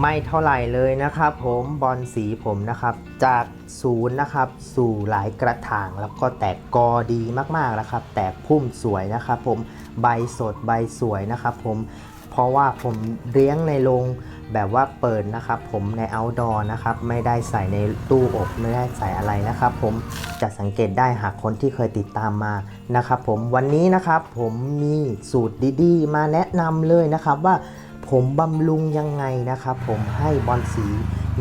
ไม่เท่าไหร่เลยนะครับผมบอลสีผมนะครับ จากศูนย์นะครับสู่หลายกระถางแล้วก็แตกกอดีมากๆแล้วครับ แตกพุ่มสวยนะครับผมใบสดใบสวยนะครับผมเพราะว่าผมเลี้ยงในโรงแบบว่าเปิดนะครับผมใน outdoor นะครับไม่ได้ใส่ในตู้อบไม่ได้ใส่อะไรนะครับ ผมจะสังเกตได้หากคนที่เคยติดตามมานะครับ ผมวันนี้นะครับผมมีสูตรดีๆ มาแนะนำเลยนะครับว่า ผมบำรุงยังไงนะครับผมให้บอลสี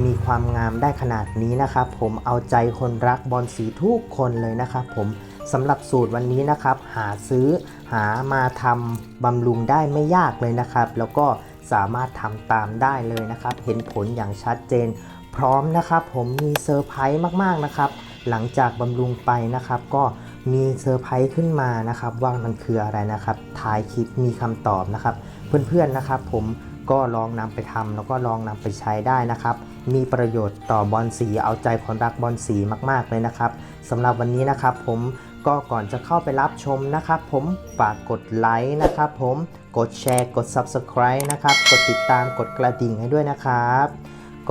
มีความงามได้ขนาดนี้นะครับผมเอาใจคนรักบอลสีทุกคนเลยนะครับผมสำหรับสูตรวันนี้นะครับ หาซื้อหามาทำบำรุงได้ไม่ยากเลยนะครับ แล้วก็สามารถทำตามได้เลยนะครับ เห็นผลอย่างชัดเจน พร้อมนะครับผมมีเซอร์ไพรส์มากๆนะครับ หลังจากบำรุงไปนะครับ ก็มีเซอร์ไพรส์ขึ้นมานะครับ ว่ามันคืออะไรนะครับท้ายคลิปมีคำตอบนะครับ เพื่อนๆนะครับ ผมก็ลองนำไปทำแล้วก็ลองนำไปใช้ได้นะครับ มีประโยชน์ต่อบอลสีเอาใจคนรักบอลสีมากๆเลยนะครับสำหรับวันนี้นะครับ ผมก็ก่อนจะเข้าไปรับชมนะครับ ผมฝากกดไลค์นะครับ ผมกดแชร์กด Subscribe นะครับ กดติดตามกดกระดิ่งให้ด้วยนะครับ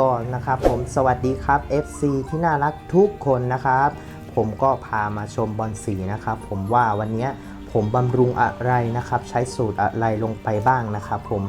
ก่อนนะครับผมสวัสดีครับ FC ที่น่ารักทุกคนนะครับ ผมก็พามาชมบอลสีนะครับ ผมว่าวันนี้ ผมบำรุงอะไรนะครับ ใช้สูตรอะไรลงไปบ้างนะครับ ผม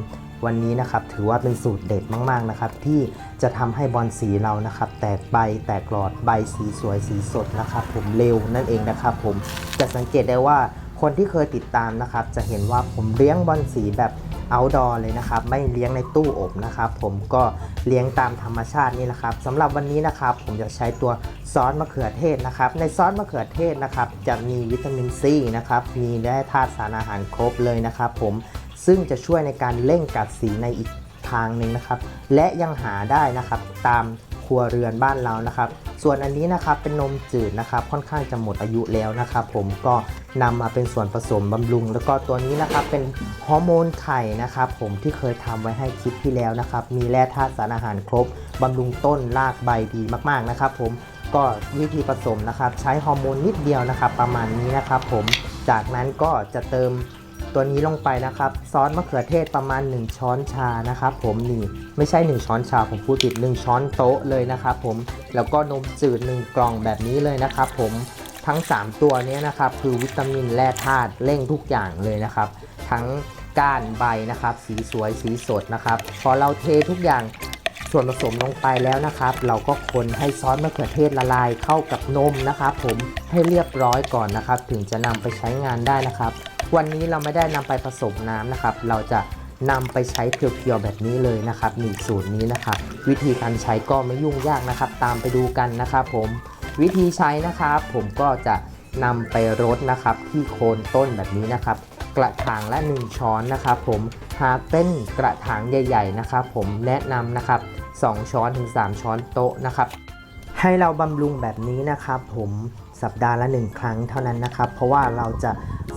วันนี้นะครับถือว่าเป็นสูตรเด็ดมากๆนะครับ ที่จะทำให้บอลสีเรานะครับ แตกใบแตกหลอดใบสีสวยสีสดนะครับ ผมเร็วนั่นเองนะครับ ผมจะสังเกตได้ว่าคนที่เคยติดตามนะครับ จะเห็นว่าผมเลี้ยงบอลสีแบบ outdoor เลยนะครับ ไม่เลี้ยงในตู้อบนะครับ ผมก็เลี้ยงตามธรรมชาตินี่แหละครับสำหรับวันนี้นะครับ ผมจะใช้ตัวซอสมะเขือเทศนะครับ ในซอสมะเขือเทศนะครับ จะมีวิตามินซีนะครับ มีแร่ธาตุสารอาหารครบเลยนะครับ ผมซึ่งจะช่วยในการเร่งกัดสีในอีกทางหนึ่งนะครับ และยังหาได้นะครับตามครัวเรือนบ้านเรานะครับ ส่วนอันนี้นะครับเป็นนมจืดนะครับ ค่อนข้างจะหมดอายุแล้วนะครับ ผมก็นำมาเป็นส่วนผสมบำรุง แล้วก็ตัวนี้นะครับเป็นฮอร์โมนไข่นะครับ ผมที่เคยทำไว้ให้คลิปที่แล้วนะครับ มีแร่ธาตุสารอาหารครบบำรุงต้นรากใบดีมากๆนะครับ ผมก็วิธีผสมนะครับ ใช้ฮอร์โมนนิดเดียวนะครับ ประมาณนี้นะครับ ผมจากนั้นก็จะเติม ตัวนี้ลงไปนะครับ ซอสมะเขือเทศประมาณ 1 ช้อนชานะครับผมนี่ไม่ใช่ 1 ช้อนชาผมพูดผิด 1 ช้อนโต๊ะเลยนะครับผมแล้วก็นมจืด1กล่องแบบนี้เลยนะครับผมทั้ง 3 ตัวนี้นะครับคือวิตามินแร่ธาตุเร่งทุกอย่างเลยนะครับ ทั้งก้านใบนะครับ สีสวยสีสดนะครับพอเราเททุกอย่างส่วนผสมลงไปแล้วนะครับ เราก็คนให้ซอสมะเขือเทศละลายเข้ากับนมนะครับ ผมให้เรียบร้อยก่อนนะครับ ถึงจะนำไปใช้งานได้นะครับ วันนี้เราไม่ได้นำไปผสมน้ำนะครับ เราจะนำไปใช้เพียวๆแบบนี้เลยนะครับหนี่งสูตรนี้นะครับ วิธีการใช้ก็ไม่ยุ่งยากนะครับ ตามไปดูกันนะครับผมวิธีใช้นะครับ ผมก็จะนำไปรดนะครับ ที่โคนต้นแบบนี้นะครับ กระถางละ 1 ช้อนนะครับผมหากเป็นกระถางใหญ่ ๆนะครับ ผมแนะนำนะครับ 2 ช้อนถึง 3 ช้อนโต๊ะนะครับให้เราบำรุงแบบนี้นะครับ ผมสัปดาห์ละ 1 ครั้งเท่านั้นนะครับ เพราะว่าเราจะ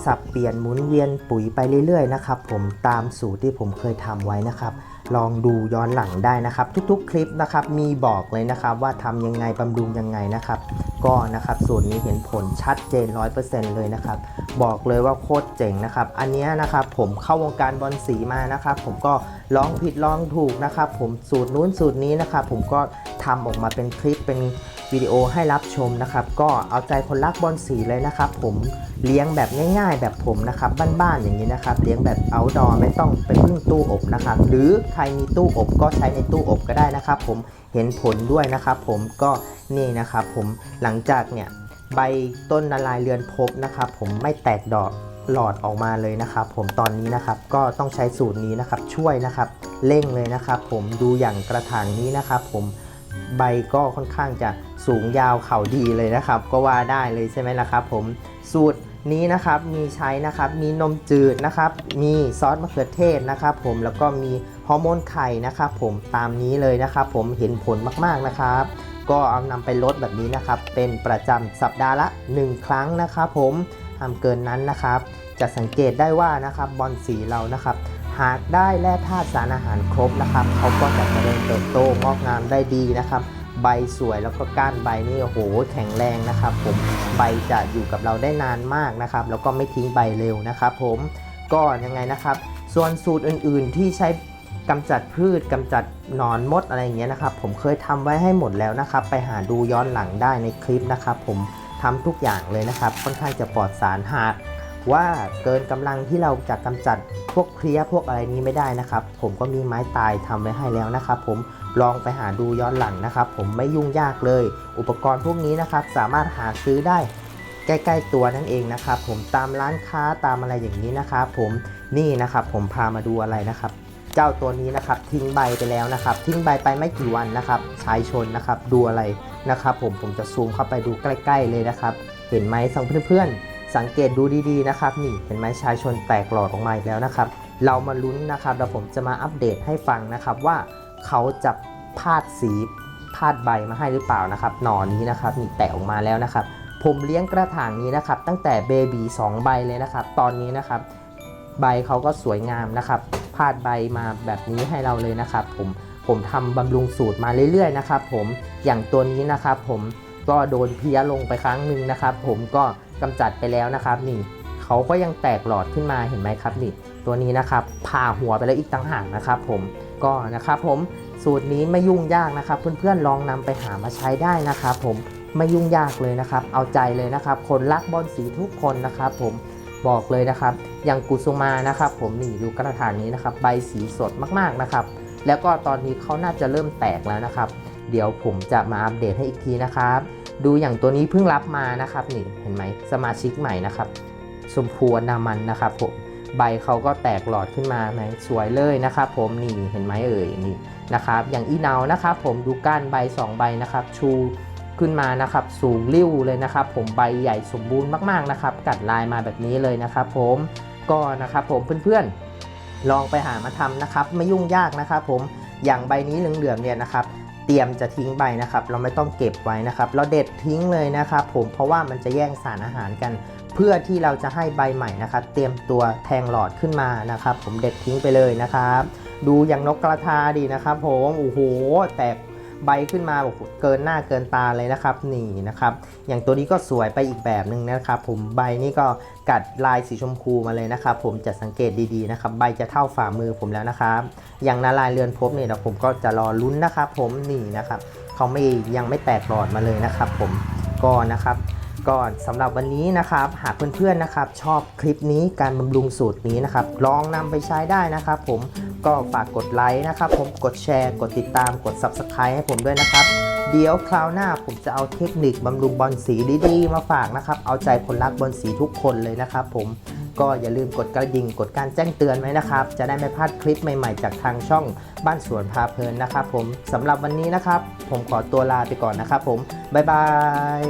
สับเปลี่ยนหมุนเวียนปุ๋ยไปเรื่อยๆนะครับผมตามสูตรที่ผมเคยทำไว้นะครับ ลองดูย้อนหลังได้นะครับ ทุกๆ คลิปนะครับมีบอกเลยนะครับ ว่าทำยังไงบำรุงยังไงนะครับ ก็นะครับสูตรนี้เห็นผลชัดเจน 100%เลยนะครับ บอกเลยว่าโคตรเจ๋งนะครับ อันนี้นะครับผมเข้าวงการบอลสีมานะครับ ผมก็ลองผิดลองถูกนะครับ ผมสูตรนู้นสูตรนี้นะครับ ผมก็ทำออกมาเป็นคลิปเป็น วิดีโอให้รับชมนะครับ ก็เอาใจคนรักบอลสีเลยนะครับ ผมเลี้ยงแบบง่ายๆ แบบผมนะครับบ้านๆอย่างนี้นะครับ เลี้ยงแบบ outdoor ไม่ต้องไปพึ่งตู้อบนะครับ หรือใครมีตู้อบก็ใช้ในตู้อบก็ได้นะครับ ผมเห็นผลด้วยนะครับ ผมก็นี่นะครับ ผมหลังจากเนี่ยใบต้นละลายเรือนพบนะครับ ผมไม่แตกดอกหลอดออกมาเลยนะครับ ผมตอนนี้นะครับก็ต้องใช้สูตรนี้นะครับช่วยนะครับเร่งเลยนะครับ ผมดูอย่างกระถางนี้นะครับ ผม ใบก็ค่อนข้างจะสูงยาวเข่าดีเลยนะครับ ก็ว่าได้เลยใช่ไหมล่ะครับ ผมสูตรนี้นะครับมีใช้นะครับมีนมจืดนะครับมีซอสมะเขือเทศนะครับ ผมแล้วก็มีฮอร์โมนไข่นะครับผมตามนี้เลยนะครับ ผมเห็นผลมากๆนะครับ ก็เอานำไปลดแบบนี้นะครับ เป็นประจำสัปดาห์ละ 1 ครั้งนะครับ ผมห้าเกินนั้นนะครับ จะสังเกตได้ว่านะครับบอลสีเรานะครับ หากได้แร่ธาตุสารอาหารครบนะครับเขาก็จะเจริญเติบโตงอกงามได้ดีนะครับ ใบสวยแล้วก็ก้านใบนี่โอ้โหแข็งแรงนะครับ ผมใบจะอยู่กับเราได้นานมากนะครับ แล้วก็ไม่ทิ้งใบเร็วนะครับ ผมก็ยังไงนะครับ ส่วนสูตรอื่นๆที่ใช้กำจัดพืชกำจัดหนอนมดอะไรอย่างเงี้ยนะครับ ผมเคยทำไว้ให้หมดแล้วนะครับ ไปหาดูย้อนหลังได้ในคลิปนะครับ ผมทำทุกอย่างเลยนะครับ ค่อนข้างจะปลอดสารหาก ว่าเกินกำลังที่เราจะกำจัดพวกเพลี้ยพวกอะไรนี้ไม่ได้นะครับ ผมก็มีไม้ตายทำไว้ให้แล้วนะครับ ผมลองไปหาดูย้อนหลังนะครับ ผมไม่ยุ่งยากเลย อุปกรณ์พวกนี้นะครับ สามารถหาซื้อได้ใกล้ๆตัวนั่นเองนะครับ ผมตามร้านค้าตามอะไรอย่างนี้นะครับ ผมนี่นะครับ ผมพามาดูอะไรนะครับเจ้าตัวนี้นะครับทิ้งใบไปแล้วนะครับ ทิ้งใบไปไม่กี่วันนะครับชายชนนะครับ ดูอะไรนะครับ ผมผมจะซูมเข้าไปดูใกล้ ๆ เลยนะครับ เห็นไหมสังเพื่อนๆ สังเกตดูดีๆนะครับนี่เห็นไหมชายชนแตกหลอดออกมาอีกแล้วนะครับ เรามาลุ้นนะครับแล้วผมจะมาอัปเดตให้ฟังนะครับว่าเขาจะพาดสีพาดใบมาให้หรือเปล่านะครับหนอนนี้นะครับนี่แตกออกมาแล้วนะครับ ผมเลี้ยงกระถางนี้นะครับ ตั้งแต่เบบี2ใบเลยนะครับ ตอนนี้นะครับ ใบเขาก็สวยงามนะครับพาดใบมาแบบนี้ให้เราเลยนะครับ ผมผมทำบำรุงสูตรมาเรื่อยๆนะครับ ผมอย่างตัวนี้นะครับ ผมก็โดนเพี้ยลงไปครั้งหนึ่งนะครับ ผมก็ กำจัดไปแล้วนะครับนี่เขาก็ยังแตกหลอดขึ้นมาเห็นไหมครับนี่ตัวนี้นะครับผ่าหัวไปแล้วอีกต่างหากนะครับ ผมก็นะครับผมสูตรนี้ไม่ยุ่งยากนะครับ เพื่อนๆลองนำไปหามาใช้ได้นะครับ ผมไม่ยุ่งยากเลยนะครับ เอาใจเลยนะครับ คนรักบอลสีทุกคนนะครับ ผมบอกเลยนะครับ อย่างกุสุมานะครับ ผมนี่ดูกระถางนี้นะครับ ใบสีสดมากๆนะครับ แล้วก็ตอนนี้เขาน่าจะเริ่มแตกแล้วนะครับ เดี๋ยวผมจะมาอัปเดตให้อีกทีนะครับ ดูอย่างตัวนี้เพิ่งรับมานะครับนี่เห็นไหมสมาชิกใหม่นะครับชมพูนามันนะครับผมใบเขาก็แตกหลอดขึ้นมาไหมสวยเลยนะครับผมนี่เห็นไหมเอ่ยนี่นะครับอย่างอีเนานะครับผมดูก้านใบสองใบนะครับชูขึ้นมานะครับสูงริ้วเลยนะครับ ผมใบใหญ่สมบูรณ์มากๆนะครับ กัดลายมาแบบนี้เลยนะครับ ผมก็นะครับผมเพื่อนๆลองไปหามาทำนะครับ ไม่ยุ่งยากนะครับ ผมอย่างใบนี้เหลืองๆเนี่ยนะครับ ตรียมจะทิ้งใบนะครับ เราไม่ต้องเก็บไว้นะครับ เราเด็ดทิ้งเลยนะครับ ผมเพราะว่ามันจะแย่งสารอาหารกัน เพื่อที่เราจะให้ใบใหม่นะครับ เตรียมตัวแทงหลอดขึ้นมานะครับ ผมเด็ดทิ้งไปเลยนะครับ ดูอย่างนกกระทาดีนะครับ ผมโอ้โหแตก ใบขึ้นมาบอกเกินหน้าเกินตาเลยนะครับนี่นะครับอย่างตัวนี้ก็สวยไปอีกแบบหนึ่งนะครับผมใบนี่ก็กัดลายสีชมพูมาเลยนะครับผมจะสังเกตดีๆนะครับใบจะเท่าฝ่ามือผมแล้วนะครับอย่างนาลายเรือนภพบเนี่ยเดี๋ยวผมก็จะรอลุ้นนะครับผมนี่นะครับเขาไม่ยังไม่แตกหลอดมาเลยนะครับผมก็นะครับก่อนสำหรับวันนี้นะครับ หากเพื่อนๆนะครับ ชอบคลิปนี้การบำรุงสูตรนี้นะครับ ลองนำไปใช้ได้นะครับ ผม ก็ฝากกดไลค์นะครับผมกดแชร์ กดติดตามกด Subscribe ให้ผมด้วยนะครับ เดี๋ยวคราวหน้าผมจะเอาเทคนิคบำรุงบอลสีดีๆ มาฝากนะครับ เอาใจคนรักบอลสีทุกคนเลยนะครับผมก็อย่าลืมกดกระดิ่งกดการแจ้งเตือนไว้นะครับ จะได้ไม่พลาดคลิปใหม่ๆ จากทางช่องบ้านสวนพาเพลินนะครับผมสำหรับวันนี้นะครับ ผมขอตัวลาไปก่อนนะครับผม บ๊ายบาย